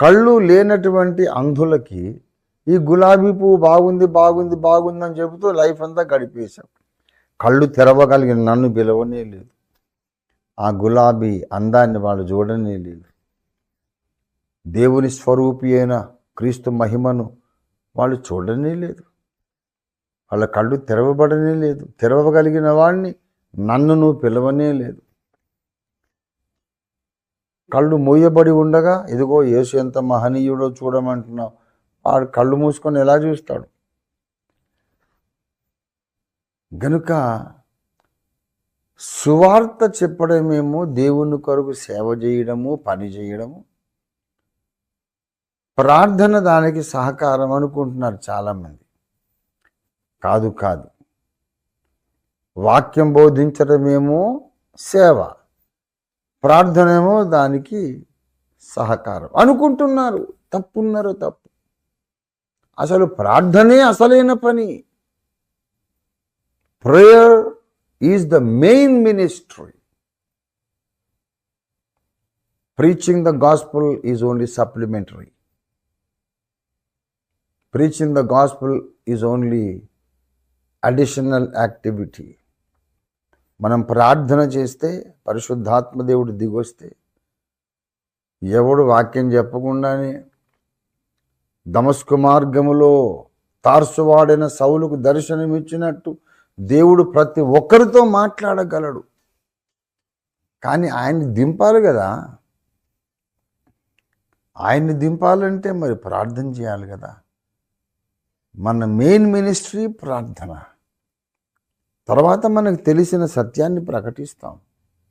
కళ్ళు లేనటువంటి అంధులకి ఈ గులాబీ పువ్వు బాగుంది బాగుంది బాగుంది అని చెబుతూ లైఫ్ అంతా గడిపేశాం. కళ్ళు తెరవగలిగిన నన్ను పిలవనే లేదు. ఆ గులాబీ అందాన్ని వాళ్ళు చూడనే లేదు. దేవుని స్వరూపి అయిన క్రీస్తు మహిమను వాళ్ళు చూడనే లేదు. వాళ్ళ కళ్ళు తెరవబడనే లేదు. తెరవగలిగిన వాడిని నన్ను నువ్వు పిలవనే లేదు. కళ్ళు మూయబడి ఉండగా ఇదిగో యేసు ఎంత మహనీయుడో చూడమంటున్నావు. వాడు కళ్ళు మూసుకొని ఎలా చూస్తాడు? గనుక సువార్త చెప్పడమేమో దేవుని కొరకు సేవ చేయడము పని చేయడము. ప్రార్థన దానికి సహకారం అనుకుంటున్నారు చాలామంది. కాదు కాదు. వాక్యం బోధించడమేమో సేవ. ప్రార్థనేమో దానికి సహకారం. అనుకుంటున్నారు తప్పున్నారు తప్పు. అసలు ప్రార్థనే అసలైన పని. Prayer is the main ministry preaching the gospel is only supplementary preaching the gospel is only additional activity మనం ప్రార్థన చేస్తే పరిశుద్ధాత్మ దేవుడు దిగొస్తే ఎవడు వాక్యం చెప్పకుండానే దమస్కు మార్గములో తార్సువాడైన సౌలుకు దర్శనమిచ్చినట్టు దేవుడు ప్రతి ఒక్కరితో మాట్లాడగలడు. కానీ ఆయన్ని దింపాలి కదా. ఆయన్ని దింపాలంటే మరి ప్రార్థన చేయాలి కదా. మన మెయిన్ మినిస్ట్రీ ప్రార్థన. తర్వాత మనకు తెలిసిన సత్యాన్ని ప్రకటిస్తాం.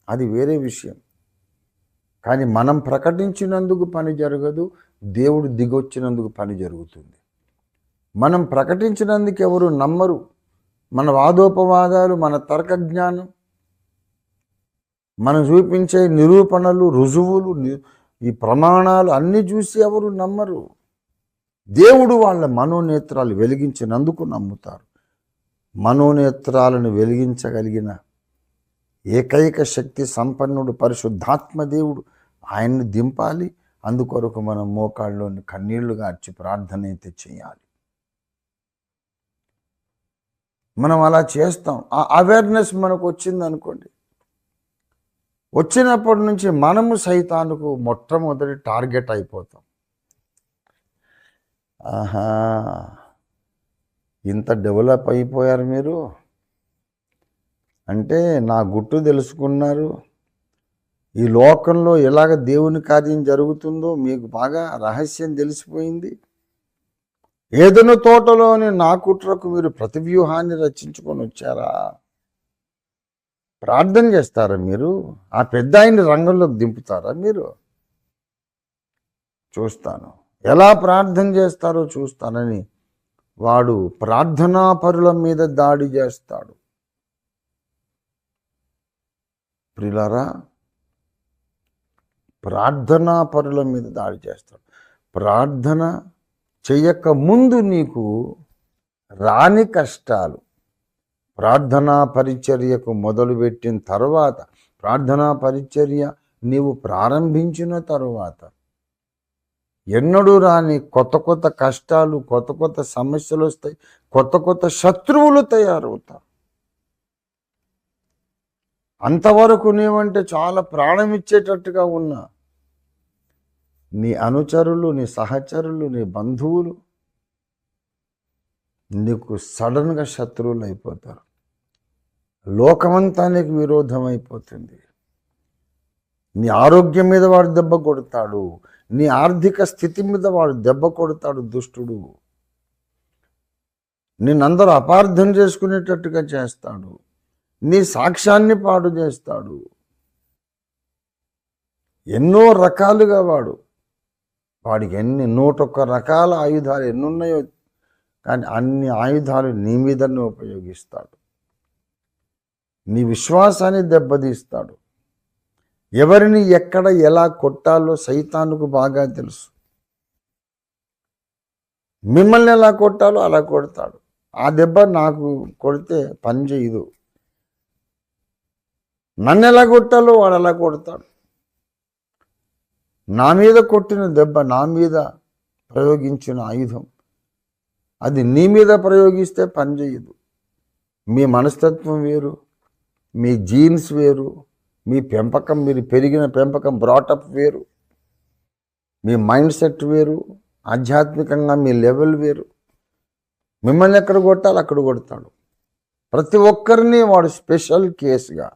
అది వేరే విషయం. కానీ మనం ప్రకటించినందుకు పని జరగదు దేవుడు దిగొచ్చినందుకు పని జరుగుతుంది. మనం ప్రకటించినందుకు ఎవరు నమ్మరు. మన వాదోపవాదాలు మన తర్క జ్ఞానం మనం చూపించే నిరూపణలు రుజువులు ఈ ప్రమాణాలు అన్నీ చూసి ఎవరు నమ్మరు. దేవుడు వాళ్ళ మనోనేత్రాలు వెలిగించినందుకు నమ్ముతారు. మనోనేత్రాలను వెలిగించగలిగిన ఏకైక శక్తి సంపన్నుడు పరిశుద్ధాత్మ దేవుడు. ఆయన్ని దింపాలి. అందుకొరకు మనం మోకాళ్ళలోని కన్నీళ్ళు గార్చి ప్రార్థన అయితే చేయాలి. మనం అలా చేస్తాం. ఆ అవేర్నెస్ మనకు వచ్చింది అనుకోండి. వచ్చినప్పటి నుంచి మనము సైతానికి మొట్టమొదటి టార్గెట్ అయిపోతాం. ఆహా! ఇంత డెవలప్ అయిపోయారు మీరు? అంటే నా గుట్టు తెలుసుకున్నారు. ఈ లోకంలో ఎలాగ దేవుని కార్యం జరుగుతుందో మీకు బాగా రహస్యం తెలిసిపోయింది. ఏదైనా తోటలోని నా కుట్రకు మీరు ప్రతి వ్యూహాన్ని రచించుకొని వచ్చారా? ప్రార్థన చేస్తారా మీరు? ఆ పెద్ద ఆయన రంగంలోకి దింపుతారా మీరు? చూస్తాను. ఎలా ప్రార్థన చేస్తారో చూస్తానని వాడు ప్రార్థనా పరుల మీద దాడి చేస్తాడు. ప్రిలరా ప్రార్థనా పరుల మీద దాడి చేస్తాడు. ప్రార్థన చేయక ముందు నీకు రాని కష్టాలు ప్రార్థనా పరిచర్యకు మొదలుపెట్టిన తర్వాత ప్రార్థనా పరిచర్య నీవు ప్రారంభించిన తరువాత ఎన్నడూ రాని కొత్త కొత్త కష్టాలు కొత్త కొత్త సమస్యలు వస్తాయి కొత్త కొత్త శత్రువులు తయారవుతారు. అంతవరకు నీవంటే చాలా ప్రాణం ఇచ్చేటట్టుగా ఉన్నా నీ అనుచరులు నీ సహచరులు నీ బంధువులు నీకు సడన్గా శత్రువులు అయిపోతారు. లోకమంతా నీకు విరోధం అయిపోతుంది నీ ఆరోగ్యం మీద వాడు దెబ్బ కొడతాడు. నీ ఆర్థిక స్థితి మీద వాడు దెబ్బ కొడతాడు దుష్టుడు. నిన్నందరూ అపార్థం చేసుకునేటట్టుగా చేస్తాడు. నీ సాక్ష్యాన్ని పాడు చేస్తాడు. ఎన్నో రకాలుగా వాడు. వాడికి ఎన్ని నూటొక్క రకాల ఆయుధాలు ఎన్నున్నాయో కానీ అన్ని ఆయుధాలు నీ మీదనే ఉపయోగిస్తాడు. నీ విశ్వాసాన్ని దెబ్బతీస్తాడు. ఎవరిని ఎక్కడ ఎలా కొట్టాలో సైతానుకు బాగా తెలుసు. మిమ్మల్ని ఎలా కొట్టాలో అలా కొడతాడు. ఆ దెబ్బ నాకు కొడితే పని చేయదు. నన్ను ఎలా కొట్టాలో వాడు అలా కొడతాడు. నా మీద కొట్టిన దెబ్బ నా మీద ప్రయోగించిన ఆయుధం. అది నీ మీద ప్రయోగిస్తే పనిచేయదు మీ మనస్తత్వం వేరు మీ జీన్స్ వేరు మీ పెంపకం మీరు పెరిగిన పెంపకం బ్రాటప్ వేరు. మీ మైండ్ సెట్ వేరు. ఆధ్యాత్మికంగా మీ లెవెల్ వేరు. మిమ్మల్ని ఎక్కడ కొట్టాలి అక్కడ కొడతాడు. ప్రతి ఒక్కరిని వాడు స్పెషల్ కేసుగా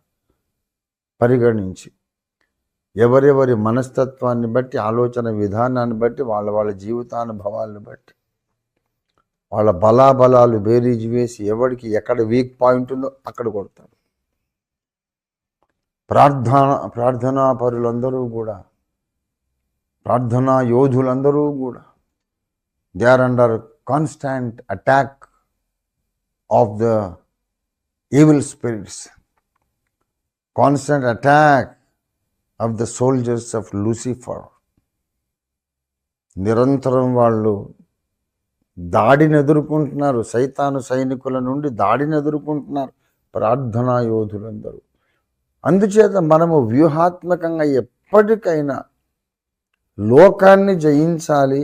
పరిగణించి ఎవరెవరి మనస్తత్వాన్ని బట్టి ఆలోచన విధానాన్ని బట్టి వాళ్ళ వాళ్ళ జీవితానుభవాలను బట్టి వాళ్ళ బలాబలాలు బేరీజ్ వేసి ఎవరికి ఎక్కడ వీక్ పాయింట్ ఉందో అక్కడ కొడతాడు. ప్రార్థన ప్రార్థనా పరులందరూ కూడా ప్రార్థనా యోధులందరూ కూడా they are under constant attack of the evil spirits constant attack of the soldiers of Lucifer నిరంతరం వాళ్ళు దాడిని ఎదుర్కొంటున్నారు. సైతాను సైనికుల నుండి దాడిని ఎదుర్కొంటున్నారు. ప్రార్థనా యోధులందరూ. అందుచేత మనము వ్యూహాత్మకంగా ఎప్పటికైనా లోకాన్ని జయించాలి.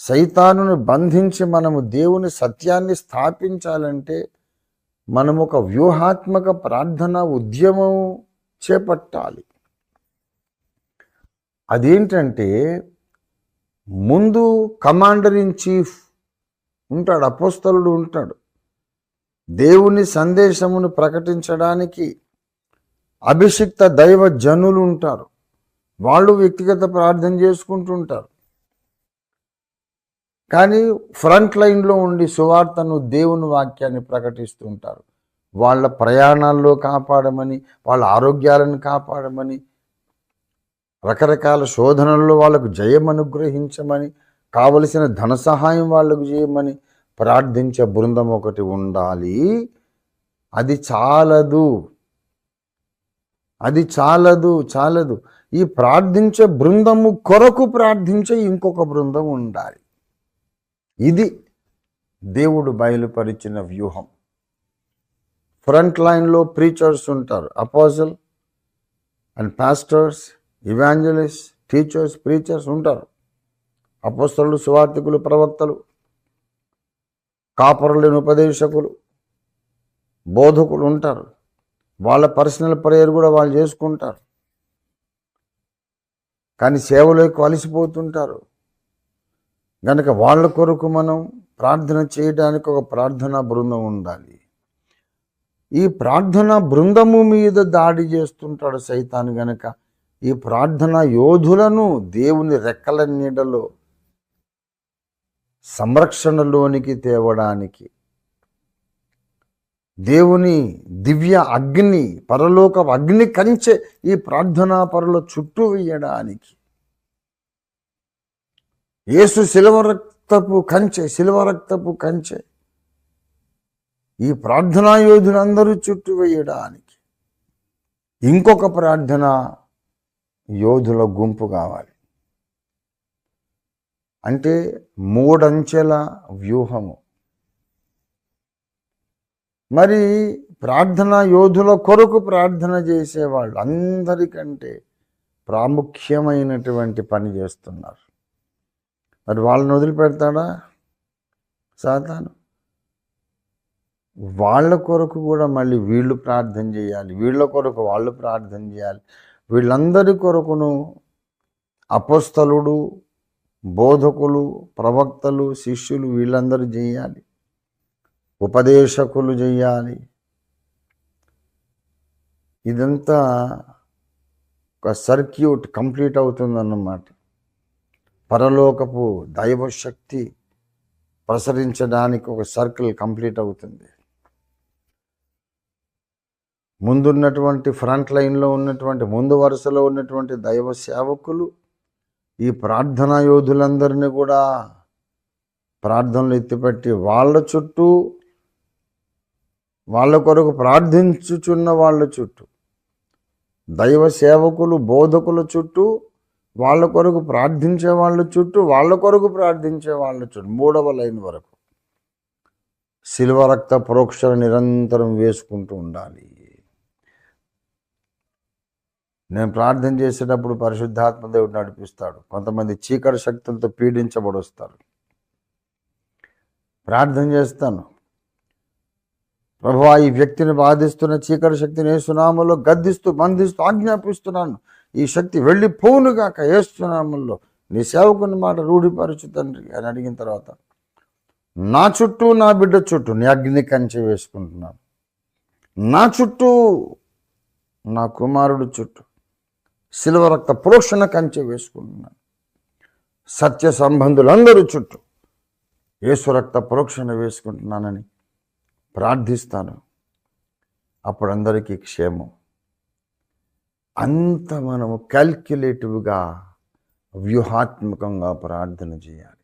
సైతానును బంధించి మనము దేవుని సత్యాన్ని స్థాపించాలంటే మనం ఒక వ్యూహాత్మక ప్రార్థన ఉద్యమం చేపట్టాలి. అదేంటంటే ముందు కమాండర్ ఇన్ చీఫ్ ఉంటాడు అపోస్తలుడు ఉంటాడు. దేవుని సందేశమును ప్రకటించడానికి అభిషిక్త దైవ జనులు ఉంటారు. వాళ్ళు వ్యక్తిగత ప్రార్థన చేసుకుంటుంటారు. కానీ ఫ్రంట్ లైన్లో ఉండి సువార్తను దేవుని వాక్యాన్ని ప్రకటిస్తుంటారు. వాళ్ళ ప్రయాణాల్లో కాపాడమని వాళ్ళ ఆరోగ్యాలను కాపాడమని రకరకాల శోధనల్లో వాళ్ళకు జయం అనుగ్రహించమని కావలసిన ధన సహాయం వాళ్ళకు చేయమని ప్రార్థించే బృందం ఒకటి ఉండాలి. అది చాలదు. అది చాలదు చాలదు. ఈ ప్రార్థించే బృందము కొరకు ప్రార్థించే ఇంకొక బృందం ఉండాలి. ఇది దేవుడు బయలుపరిచిన వ్యూహం. ఫ్రంట్ లైన్లో ప్రీచర్స్ ఉంటారు. Apostle and pastors evangelist teachers preachers ఉంటారు. అపోస్తలు సువార్థికులు ప్రవక్తలు కాపరులేని ఉపదేశకులు బోధకులు ఉంటారు. వాళ్ళ పర్సనల్ ప్రేయర్ కూడా వాళ్ళు చేసుకుంటారు. కానీ సేవలోకి కలిసిపోతుంటారు గనక వాళ్ళ కొరకు మనం ప్రార్థన చేయడానికి ఒక ప్రార్థనా బృందం ఉండాలి. ఈ ప్రార్థనా బృందము మీద దాడి చేస్తుంటాడు సైతాన్ గనక. ఈ ప్రార్థన యోధులను దేవుని రెక్కల నీడలో సంరక్షణలోనికి తేవడానికి దేవుని దివ్య అగ్ని పరలోక అగ్ని కంచె ఈ ప్రార్థనా పరుల చుట్టూ వేయడానికి. యేసు శిలవ రక్తపు కంచె శిలవ రక్తపు కంచె ఈ ప్రార్థనా యోధులందరూ చుట్టూ వేయడానికి. ఇంకొక ప్రార్థన యోధుల గుంపు కావాలి. అంటే మూడంచెల వ్యూహము. మరి ప్రార్థన యోధుల కొరకు ప్రార్థన చేసేవాళ్ళు అందరికంటే ప్రాముఖ్యమైనటువంటి పని చేస్తున్నారు. మరి వాళ్ళని వదిలిపెడతాడా? సాతాను. వాళ్ళ కొరకు కూడా మళ్ళీ వీళ్ళు ప్రార్థన చేయాలి వీళ్ళ కొరకు వాళ్ళు ప్రార్థన చేయాలి. వీళ్ళందరి కొరకును అపస్థలుడు బోధకులు ప్రవక్తలు శిష్యులు వీళ్ళందరూ చేయాలి. ఉపదేశకులు చేయాలి ఇదంతా ఒక సర్క్యూట్ కంప్లీట్ అవుతుందన్నమాట. పరలోకపు దైవశక్తి ప్రసరించడానికి ఒక సర్కిల్ కంప్లీట్ అవుతుంది. ముందున్నటువంటి ఫ్రంట్ లైన్లో ఉన్నటువంటి ముందు వరుసలో ఉన్నటువంటి దైవ సేవకులు ఈ ప్రార్థనా యోధులందరినీ కూడా ప్రార్థనలు ఎత్తిపెట్టి వాళ్ళ చుట్టూ వాళ్ళ కొరకు ప్రార్థించుచున్న వాళ్ళ చుట్టూ దైవ సేవకులు బోధకుల చుట్టూ వాళ్ళ కొరకు ప్రార్థించే వాళ్ళ చుట్టూ వాళ్ళ కొరకు ప్రార్థించే వాళ్ళ చుట్టూ. మూడవ లైన్ వరకు శిల్వ రక్త ప్రోక్షణ నిరంతరం వేసుకుంటూ ఉండాలి. నేను ప్రార్థన చేసేటప్పుడు పరిశుద్ధాత్మ దేవుడు నడిపిస్తాడు. కొంతమంది చీకటి శక్తులతో పీడించబడొస్తారు. ప్రార్థన చేస్తాను. ప్రభువా ఈ వ్యక్తిని బాధిస్తున్న చీకటి శక్తిని ఏసునామంలో గద్దిస్తూ బంధిస్తూ ఆజ్ఞాపిస్తున్నాను. ఈ శక్తి వెళ్ళిపోవునుగాక ఏసునామంలో. నీ సేవకుని మాట రూఢిపరచు తండ్రి అని అడిగిన తర్వాత నా చుట్టూ నా బిడ్డ చుట్టూ నీ అగ్ని కంచె వేసుకుంటున్నాను. నా చుట్టూ నా కుమారుడు చుట్టూ శిలువ రక్త ప్రోక్షణ కంచె వేసుకుంటున్నాను. సత్య సంబంధులందరూ చుట్టూ యేసు రక్త ప్రోక్షణ వేసుకుంటున్నానని ప్రార్థిస్తాను. అప్పుడు అందరికీ క్షేమం. అంత మనము క్యాల్క్యులేటివ్గా వ్యూహాత్మకంగా ప్రార్థన చేయాలి.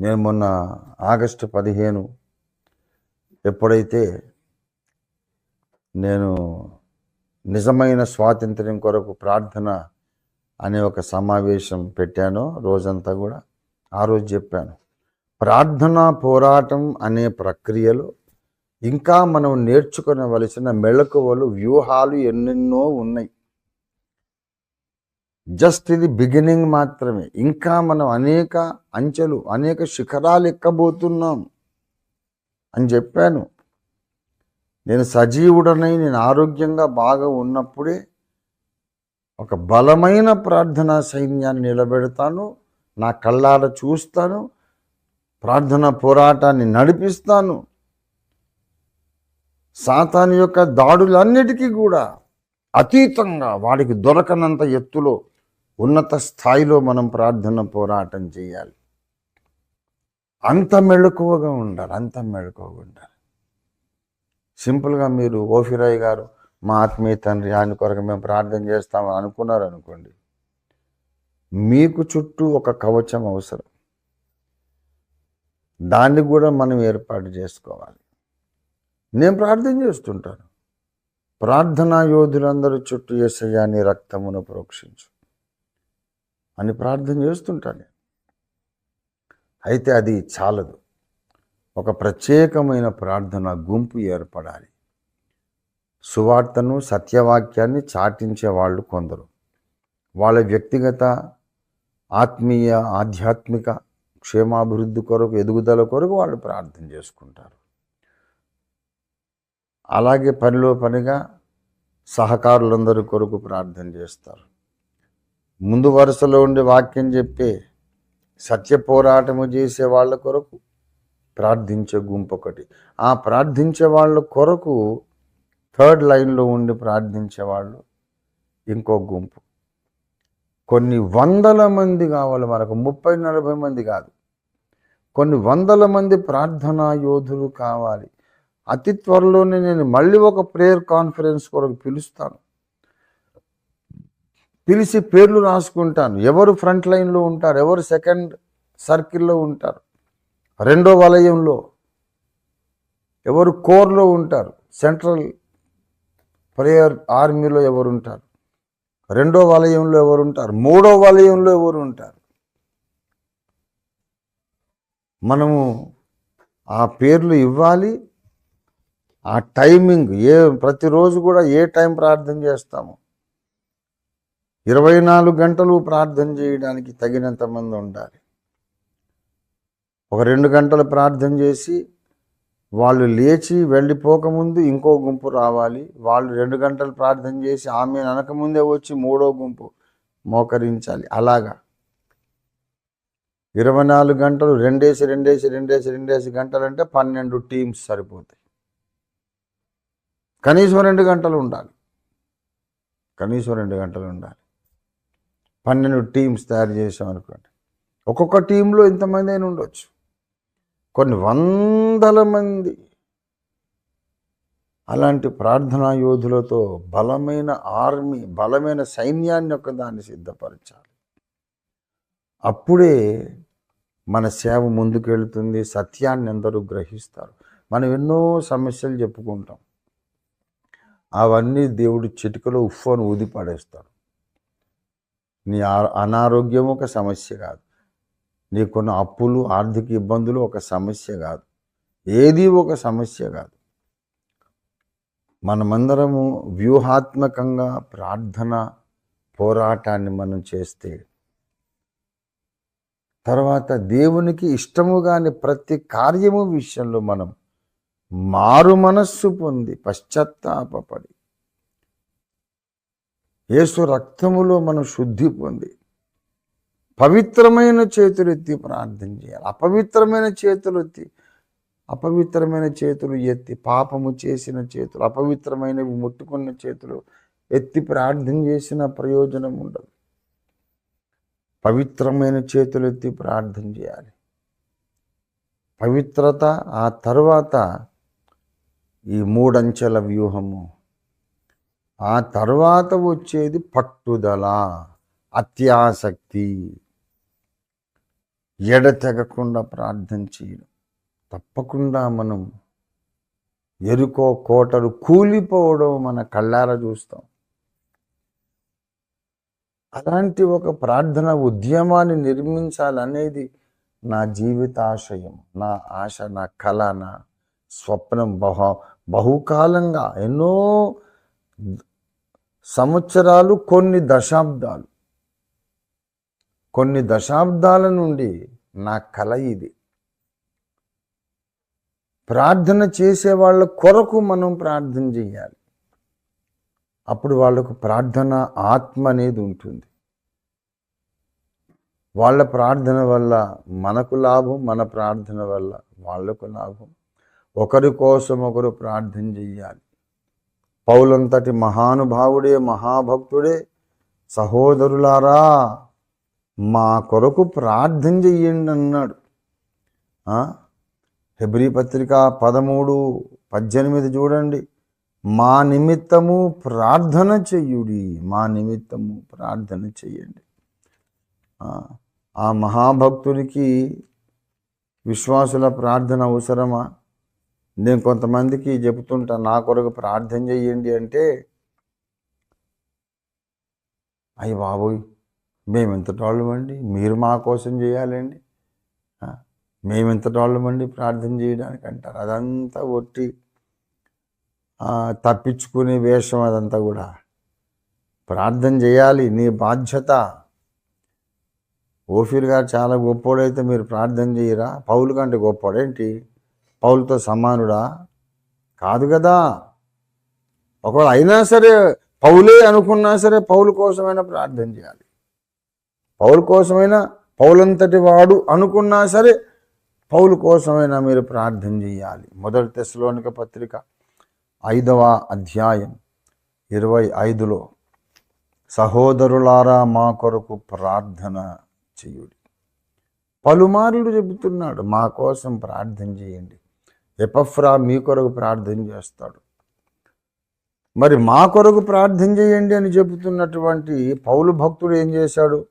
నేను మొన్న ఆగస్టు పదిహేను ఎప్పుడైతే నేను నిజమైన స్వాతంత్ర్యం కొరకు ప్రార్థన అనే ఒక సమావేశం పెట్టానో రోజంతా కూడా ఆ రోజు చెప్పాను. ప్రార్థనా పోరాటం అనే ప్రక్రియలో ఇంకా మనం నేర్చుకునవలసిన మెళకువలు వ్యూహాలు ఎన్నెన్నో ఉన్నాయి. జస్ట్ ఇది బిగినింగ్ మాత్రమే. ఇంకా మనం అనేక అంచెలు అనేక శిఖరాలు ఎక్కబోతున్నాం అని చెప్పాను. నేను సజీవుడనై నేను ఆరోగ్యంగా బాగా ఉన్నప్పుడే ఒక బలమైన ప్రార్థనా సైన్యాన్ని నిలబెడతాను. నా కళ్ళార చూస్తాను. ప్రార్థన పోరాటాన్ని నడిపిస్తాను. సాతాను యొక్క దాడులన్నిటికీ కూడా అతీతంగా వాడికి దొరకనంత ఎత్తులో ఉన్నత స్థాయిలో మనం ప్రార్థన పోరాటం చేయాలి. అంత మెళుకువగా ఉండాలి అంత మెళుకువగా ఉండాలి. సింపుల్గా మీరు ఓఫిరాయ్ గారు మా ఆత్మీయ తండ్రి ఆయన కొరకు మేము ప్రార్థన చేస్తామని అనుకున్నారు అనుకోండి మీకు చుట్టూ ఒక కవచం అవసరం. దాన్ని కూడా మనం ఏర్పాటు చేసుకోవాలి. నేను ప్రార్థన చేస్తుంటాను. ప్రార్థనా యోధులందరూ చుట్టూ ఏసయ్యాన్ని రక్తమును ప్రోక్షించు అని ప్రార్థన చేస్తుంటాను అయితే అది చాలదు. ఒక ప్రత్యేకమైన ప్రార్థన గుంపు ఏర్పడాలి. సువార్తను సత్యవాక్యాన్ని చాటించే వాళ్ళు కొందరు. వాళ్ళ వ్యక్తిగత ఆత్మీయ ఆధ్యాత్మిక క్షేమాభివృద్ధి కొరకు ఎదుగుదల కొరకు వాళ్ళు ప్రార్థన చేసుకుంటారు. అలాగే పనిలో పనిగా సహకారులందరి కొరకు ప్రార్థన చేస్తారు. ముందు వరుసలో ఉండి వాక్యం చెప్పే సత్య పోరాటము చేసే వాళ్ళ కొరకు ప్రార్థించే గుంపు ఒకటి. ఆ ప్రార్థించే వాళ్ళ కొరకు థర్డ్ లైన్లో ఉండి ప్రార్థించే వాళ్ళు ఇంకో గుంపు. కొన్ని వందల మంది కావాలి మనకు ముప్పై నలభై మంది కాదు. కొన్ని వందల మంది ప్రార్థనా యోధులు కావాలి. అతి త్వరలోనే నేను మళ్ళీ ఒక ప్రేయర్ కాన్ఫరెన్స్ కొరకు పిలుస్తాను. పిలిచి పేర్లు రాసుకుంటాను. ఎవరు ఫ్రంట్ లైన్లో ఉంటారు ఎవరు సెకండ్ సర్కిల్లో ఉంటారు రెండో వలయంలో ఎవరు కోర్లో ఉంటారు సెంట్రల్ ప్రేయర్ ఆర్మీలో ఎవరు ఉంటారు. రెండో వలయంలో ఎవరు ఉంటారు మూడో వలయంలో ఎవరు ఉంటారు మనము ఆ పేర్లు ఇవ్వాలి. ఆ టైమింగ్ ఏ ప్రతిరోజు కూడా ఏ టైం ప్రార్థన చేస్తాము? ఇరవై నాలుగు గంటలు ప్రార్థన చేయడానికి తగినంత మంది ఉండాలి. ఒక రెండు గంటలు ప్రార్థన చేసి వాళ్ళు లేచి వెళ్ళిపోకముందు ఇంకో గుంపు రావాలి. వాళ్ళు రెండు గంటలు ప్రార్థన చేసి ఆమె అనకముందే వచ్చి మూడో గుంపు మోకరించాలి. అలాగా. ఇరవై నాలుగు గంటలు రెండేసి రెండేసి రెండేసి రెండేసి గంటలు అంటే పన్నెండు టీమ్స్ సరిపోతాయి. కనీసం రెండు గంటలు ఉండాలి. కనీసం రెండు గంటలు ఉండాలి. పన్నెండు టీమ్స్ తయారు చేసాం అనుకోండి ఒక్కొక్క టీంలో ఇంతమంది అయినా ఉండొచ్చు. కొన్ని వందల మంది. అలాంటి ప్రార్థనా యోధులతో బలమైన ఆర్మీ బలమైన సైన్యాన్ని ఒకదాన్ని సిద్ధపరచాలి. అప్పుడే మన సేవ ముందుకెళ్తుంది సత్యాన్ని అందరూ గ్రహిస్తారు. మనం ఎన్నో సమస్యలు చెప్పుకుంటాం. అవన్నీ దేవుడు చిటికలో ఉఫ్ఫను ఊది పడేస్తాడు నీ ఆ- అనారోగ్యం ఒక సమస్య కాదు. నీకున్న అప్పులు ఆర్థిక ఇబ్బందులు ఒక సమస్య కాదు. ఏది ఒక సమస్య కాదు. మనమందరము వ్యూహాత్మకంగా ప్రార్థన పోరాటాన్ని మనం చేస్తే తర్వాత దేవునికి ఇష్టము కాని ప్రతి కార్యము విషయంలో మనం మారు మనస్సు పొంది పశ్చాత్తాపడి యేసు రక్తములో మనం శుద్ధి పొంది పవిత్రమైన చేతులు ఎత్తి ప్రార్థన చేయాలి. అపవిత్రమైన చేతులు ఎత్తి అపవిత్రమైన చేతులు ఎత్తి పాపము చేసిన చేతులు అపవిత్రమైనవి ముట్టుకున్న చేతులు ఎత్తి ప్రార్థన చేసిన ప్రయోజనం ఉండదు. పవిత్రమైన చేతులు ఎత్తి ప్రార్థన చేయాలి. పవిత్రత ఆ తర్వాత ఈ మూడంచెల వ్యూహము ఆ తర్వాత వచ్చేది పట్టుదల అత్యాసక్తి. ఎడతెగకుండా ప్రార్థన చేయడం. తప్పకుండా మనం ఎరుకో కోటలు కూలిపోవడం మన కళ్ళారా చూస్తాం. అలాంటి ఒక ప్రార్థన ఉద్యమాన్ని నిర్మించాలనేది నా జీవితాశయం నా ఆశ నా కళ నా స్వప్నం బహు బహుకాలంగా ఎన్నో సంవత్సరాలు కొన్ని దశాబ్దాలు కొన్ని దశాబ్దాల నుండి నా కళ ఇది. ప్రార్థన చేసే వాళ్ళ కొరకు మనం ప్రార్థన చేయాలి. అప్పుడు వాళ్ళకు ప్రార్థన ఆత్మ అనేది ఉంటుంది. వాళ్ళ ప్రార్థన వల్ల మనకు లాభం మన ప్రార్థన వల్ల వాళ్ళకు లాభం. ఒకరి కోసం ఒకరు ప్రార్థన చెయ్యాలి పౌలంతటి మహానుభావుడే మహాభక్తుడే సహోదరులారా మా కొరకు ప్రార్థన చెయ్యండి అన్నాడు. హెబ్రి పత్రిక పదమూడు పద్దెనిమిది చూడండి. మా నిమిత్తము ప్రార్థన చెయ్యుడి మా నిమిత్తము ప్రార్థన చెయ్యండి. ఆ, ఆ మహాభక్తుడికి విశ్వాసుల ప్రార్థన అవసరమా? నేను కొంతమందికి చెబుతుంటా నా కొరకు ప్రార్థన చెయ్యండి అంటే అయ్యి బాబోయ్ మేము ఎంత వాళ్ళమండి మీరు మా కోసం చేయాలండి. మేము ఎంత వాళ్ళమండి ప్రార్థన చేయడానికి అంటారు. అదంతా ఒట్టి తప్పించుకునే వేషం అదంతా కూడా. ప్రార్థన చేయాలి నీ బాధ్యత. ఓఫీర్ గారు చాలా గొప్పోడైతే మీరు ప్రార్థన చేయరా? పౌలు కంటే గొప్పోడేంటి? పౌలతో సమానుడా? కాదు కదా. ఒకవేళ అయినా సరే పౌలే అనుకున్నా సరే పౌలు కోసమైనా ప్రార్థన చేయాలి. పౌలు కోసమైనా పౌలంతటి వాడు అనుకున్నా సరే పౌలు కోసమైనా మీరు ప్రార్థన చేయాలి. మొదటి తెశలోనిక పత్రిక ఐదవ అధ్యాయం ఇరవై ఐదులో సహోదరులారా మా కొరకు ప్రార్థన చేయుడి. పలుమార్లు చెబుతున్నాడు మా కోసం ప్రార్థన చేయండి. ఎపఫ్రా మీ కొరకు ప్రార్థన చేస్తాడు. మరి మా కొరకు ప్రార్థన చేయండి అని చెబుతున్నటువంటి పౌలు భక్తుడు ఏం చేశాడు?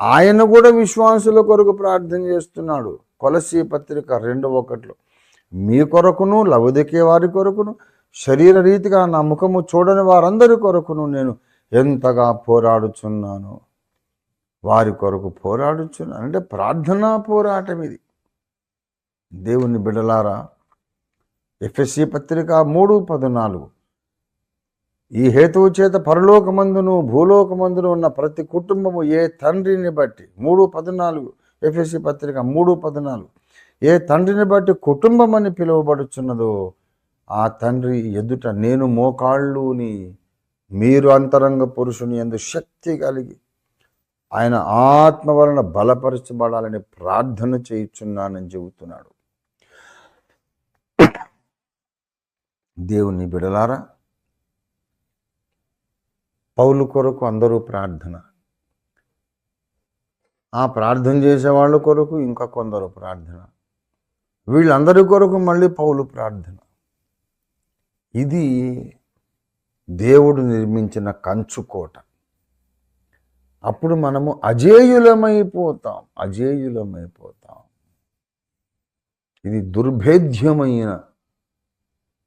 ఆయన కూడా విశ్వాసుల కొరకు ప్రార్థన చేస్తున్నాడు. కొలసీ పత్రిక రెండు ఒకటిలో మీ కొరకును లవదికే వారి కొరకును శరీర రీతిగా నా ముఖము చూడని వారందరి కొరకును నేను ఎంతగా పోరాడుచున్నాను. వారి కొరకు పోరాడుచున్నాను. అంటే ప్రార్థనా పోరాటం ఇది. దేవుని బిడలారా ఎఫ్ఎస్సి పత్రిక మూడు పద్నాలుగు ఈ హేతువు చేత పరలోకమందును భూలోకమందును ఉన్న ప్రతి కుటుంబము ఏ తండ్రిని బట్టి మూడు పద్నాలుగు ఎఫ్ఎస్సి పత్రిక మూడు పద్నాలుగు ఏ తండ్రిని బట్టి కుటుంబం అని పిలువబడుచున్నదో ఆ తండ్రి ఎదుట నేను మోకాళ్ళుని మీరు అంతరంగ పురుషుని ఎందు శక్తి కలిగి ఆయన ఆత్మ వలన బలపరచబడాలని ప్రార్థన చేయుచున్నానని చెబుతున్నాడు. దేవుని బిడలారా పౌలు కొరకు అందరూ ప్రార్థన. ఆ ప్రార్థన చేసే వాళ్ళ కొరకు ఇంకా కొందరు ప్రార్థన. వీళ్ళందరి కొరకు మళ్ళీ పౌలు ప్రార్థన. ఇది దేవుడు నిర్మించిన కంచుకోట అప్పుడు మనము అజేయులమైపోతాం అజేయులమైపోతాం. ఇది దుర్భేద్యమైన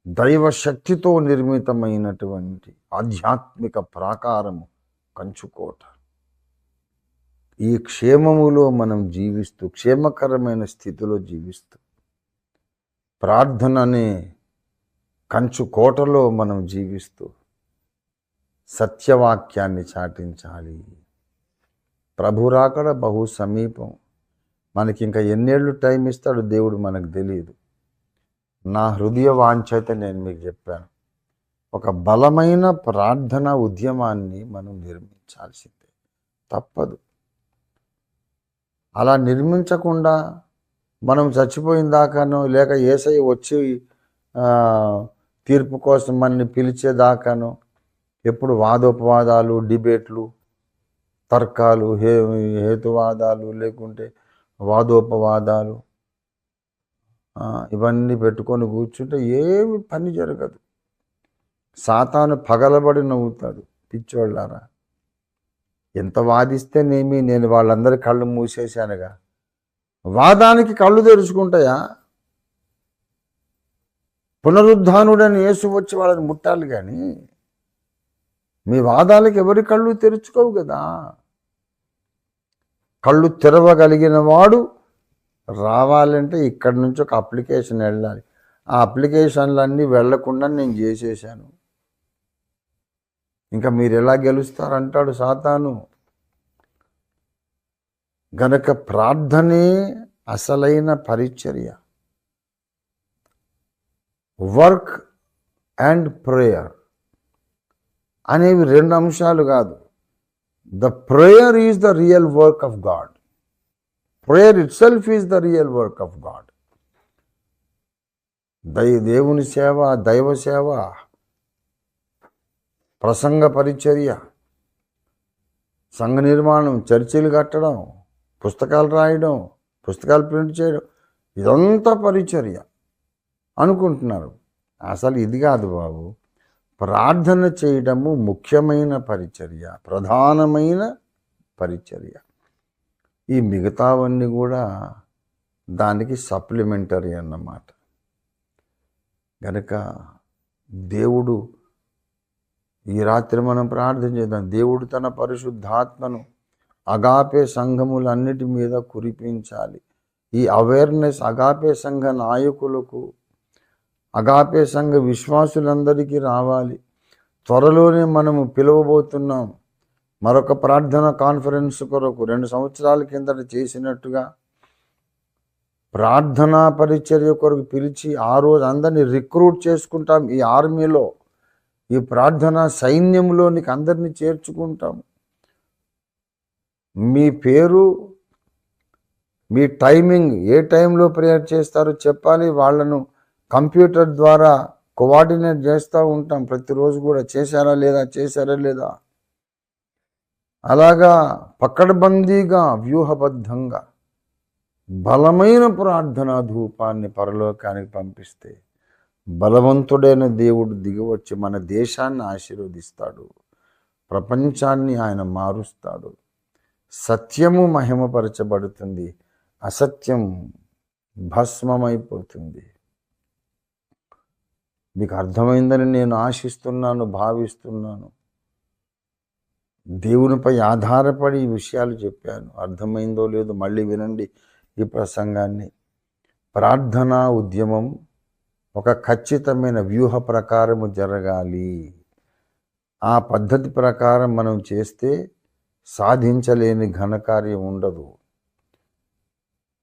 దైవశక్తితో నిర్మితమైనటువంటి ఆధ్యాత్మిక ప్రాకారము కంచుకోట. ఈ క్షేమములో మనం జీవిస్తూ క్షేమకరమైన స్థితిలో జీవిస్తూ ప్రార్థన అనే కంచుకోటలో మనం జీవిస్తూ సత్యవాక్యాన్ని చాటించాలి. ప్రభు రాకడ బహు సమీపం. మనకి ఇంకా ఎన్నేళ్ళు టైం ఇస్తాడో దేవుడు మనకు తెలియదు. నా హృదయ వాంఛత నేను మీకు చెప్పాను. ఒక బలమైన ప్రార్థన ఉద్యమాన్ని మనం నిర్మించాల్సిందే. తప్పదు. అలా నిర్మించకుండా మనం చచ్చిపోయిందాకానో లేక ఏసై వచ్చి తీర్పు కోసం మనని పిలిచేదాకానో ఎప్పుడు వాదోపవాదాలు డిబేట్లు తర్కాలు హే హేతువాదాలు లేకుంటే వాదోపవాదాలు ఇవన్నీ పెట్టుకొని కూర్చుంటే ఏమి పని జరగదు. సాతాను పగలబడి నవ్వుతాడు పిచ్చోళ్ళారా ఎంత వాదిస్తేనేమి నేను వాళ్ళందరి కళ్ళు మూసేశానుగా. వాదానికి కళ్ళు తెరుచుకుంటాయా. పునరుద్ధానుడని యేసు వచ్చి వాళ్ళని ముట్టాలి కానీ మీ వాదాలకు ఎవరి కళ్ళు తెరుచుకోవు కదా. కళ్ళు తెరవగలిగిన వాడు రావాలంటే ఇక్కడి నుంచి ఒక అప్లికేషన్ వెళ్ళాలి. ఆ అప్లికేషన్లన్నీ వెళ్ళకుండా నేను చేసేసాను. ఇంకా మీరు ఎలా గెలుస్తారంటాడు సాతాను. గనక ప్రార్థనే అసలైన పరిచర్య. వర్క్ అండ్ ప్రేయర్ అనేవి రెండు అంశాలు కాదు. The prayer is the real work of God. Prayer itself is the real work of God దై దేవుని సేవ దైవ సేవ ప్రసంగ పరిచర్య సంఘ నిర్మాణం చర్చిలు కట్టడం పుస్తకాలు రాయడం పుస్తకాలు ప్రింట్ చేయడం ఇదంతా పరిచర్య అనుకుంటున్నారు. అసలు ఇది కాదు బాబు. ప్రార్థన చేయడము ముఖ్యమైన పరిచర్య ప్రధానమైన పరిచర్య. ఈ మిగతావన్నీ కూడా దానికి సప్లిమెంటరీ అన్నమాట. గనక దేవుడు ఈ రాత్రి మనం ప్రార్థన చేద్దాం. దేవుడు తన పరిశుద్ధాత్మను అగాపే సంఘములన్నిటి మీద కురిపించాలి. ఈ అవేర్నెస్ అగాపే సంఘ నాయకులకు అగాపే సంఘ విశ్వాసులందరికీ రావాలి. త్వరలోనే మనము పిలువబోతున్నాం. మరొక ప్రార్థన కాన్ఫరెన్స్ కొరకు రెండు సంవత్సరాల కిందట చేసినట్టుగా ప్రార్థనా పరిచర్య కొరకు పిలిచి ఆ రోజు అందరినీ రిక్రూట్ చేసుకుంటాం ఈ ఆర్మీలో. ఈ ప్రార్థన సైన్యంలోనికి అందరినీ చేర్చుకుంటాం. మీ పేరు మీ టైమింగ్ ఏ టైంలో ప్రేయర్ చేస్తారో చెప్పాలి. వాళ్ళను కంప్యూటర్ ద్వారా కోఆర్డినేట్ చేస్తూ ఉంటాం. ప్రతిరోజు కూడా చేశారా లేదా? చేశారా లేదా? అలాగా పక్కడబందీగా వ్యూహబద్ధంగా బలమైన ప్రార్థనా ధూపాన్ని పరలోకానికి పంపిస్తే బలవంతుడైన దేవుడు దిగివచ్చి మన దేశాన్ని ఆశీర్వదిస్తాడు. ప్రపంచాన్ని ఆయన మారుస్తాడు. సత్యము మహిమపరచబడుతుంది. అసత్యం భస్మమైపోతుంది. మీకు అర్థమైందని నేను ఆశిస్తున్నాను భావిస్తున్నాను. దేవునిపై ఆధారపడి ఈ విషయాలు చెప్పాను. అర్థమైందో లేదో మళ్ళీ వినండి ఈ ప్రసంగాన్ని. ప్రార్థనా ఉద్యమం ఒక ఖచ్చితమైన వ్యూహ ప్రకారము జరగాలి. ఆ పద్ధతి ప్రకారం మనం చేస్తే సాధించలేని ఘనకార్యం ఉండదు.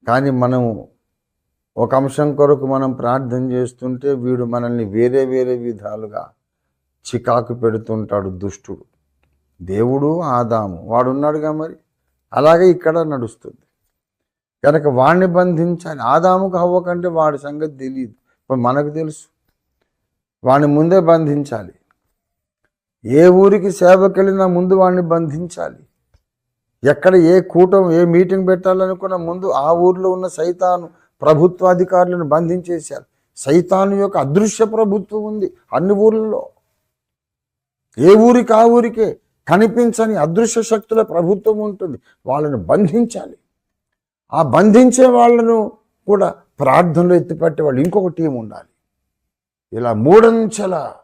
కానీ మనం ఒక అంశం కొరకు మనం ప్రార్థన చేస్తుంటే వీడు మనల్ని వేరే వేరే విధాలుగా చికాకు పెడుతుంటాడు దుష్టుడు. దేవుడు ఆదాము. వాడు ఉన్నాడుగా మరి? అలాగే ఇక్కడ నడుస్తుంది. కనుక వాడిని బంధించాలి. ఆదాముకు అవ్వకంటే వాడి సంగతి తెలియదు ఇప్పుడు మనకు తెలుసు. వాడిని ముందే బంధించాలి. ఏ ఊరికి సేవకి వెళ్ళినా ముందు వాడిని బంధించాలి. ఎక్కడ ఏ కూటం ఏ మీటింగ్ పెట్టాలనుకున్న ముందు ఆ ఊర్లో ఉన్న సైతాను ప్రభుత్వాధికారులను బంధించేశారు. సైతాను యొక్క అదృశ్య ప్రభుత్వం ఉంది అన్ని ఊర్లలో. ఏ ఊరికి ఆ ఊరికే. కనిపించని అదృశ్య శక్తుల ప్రభుత్వం ఉంటుంది. వాళ్ళను బంధించాలి. ఆ బంధించే వాళ్ళను కూడా ప్రార్థనలో ఎత్తిపెట్టే వాళ్ళు ఇంకొక టీం ఉండాలి. ఇలా మూడంచెల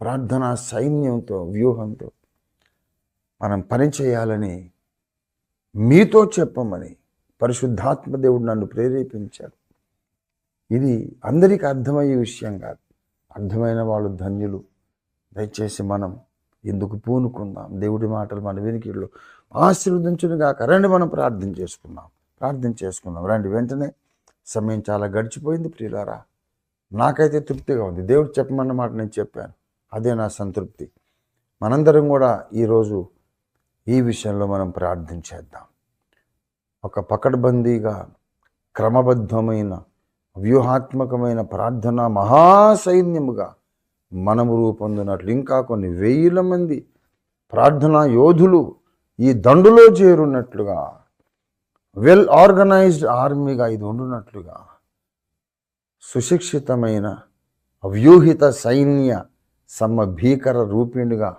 ప్రార్థనా సైన్యంతో వ్యూహంతో మనం పని చేయాలని మీతో చెప్పమని పరిశుద్ధాత్మ దేవుడు నన్ను ప్రేరేపించాడు. ఇది అందరికీ అర్థమయ్యే విషయం కాదు. అర్థమైన వాళ్ళు ధన్యులు. దయచేసి మనం ఎందుకు పూనుకుందాం? దేవుడి మాటలు మన వెనికిళ్ళు ఆశీర్వదించునుగాక. రండి మనం ప్రార్థన చేసుకుందాం. ప్రార్థన చేసుకుందాం. రండి. వెంటనే సమయం చాలా గడిచిపోయింది ప్రియులారా. నాకైతే తృప్తిగా ఉంది. దేవుడు చెప్పమన్న మాట నేను చెప్పాను. అదే నా సంతృప్తి. మనందరం కూడా ఈరోజు ఈ విషయంలో మనం ప్రార్థన చేద్దాం. ఒక పకడ్బందీగా క్రమబద్ధమైన వ్యూహాత్మకమైన ప్రార్థన మహాసైన్యముగా మనము రూపొందినట్లు. ఇంకా కొన్ని వేల మంది ప్రార్థనా యోధులు ఈ దండులో చేరున్నట్లుగా వెల్ ఆర్గనైజ్డ్ ఆర్మీగా ఇది ఉండునట్లుగా సుశిక్షితమైన అవ్యూహిత సైన్య సమ భీకర రూపిణిగా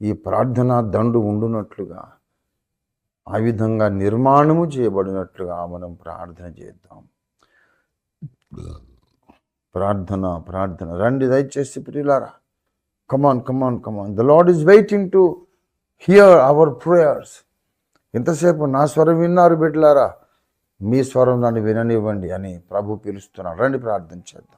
ఈ ప్రార్థనా దండు ఉండునట్లుగా ఆ విధంగా నిర్మాణము చేయబడినట్లుగా మనం ప్రార్థన చేద్దాం. ప్రార్థన ప్రార్థన. రండి దయచేసి ప్రియులారా. Come on come on come on the Lord is waiting to hear our prayers ఇంతసేపు నా స్వరం విన్నారు బిడ్డలారా? మీ స్వరం దాన్ని విననివ్వండి అని ప్రభు పిలుస్తున్నాడు. రండి ప్రార్థన చేద్దాం.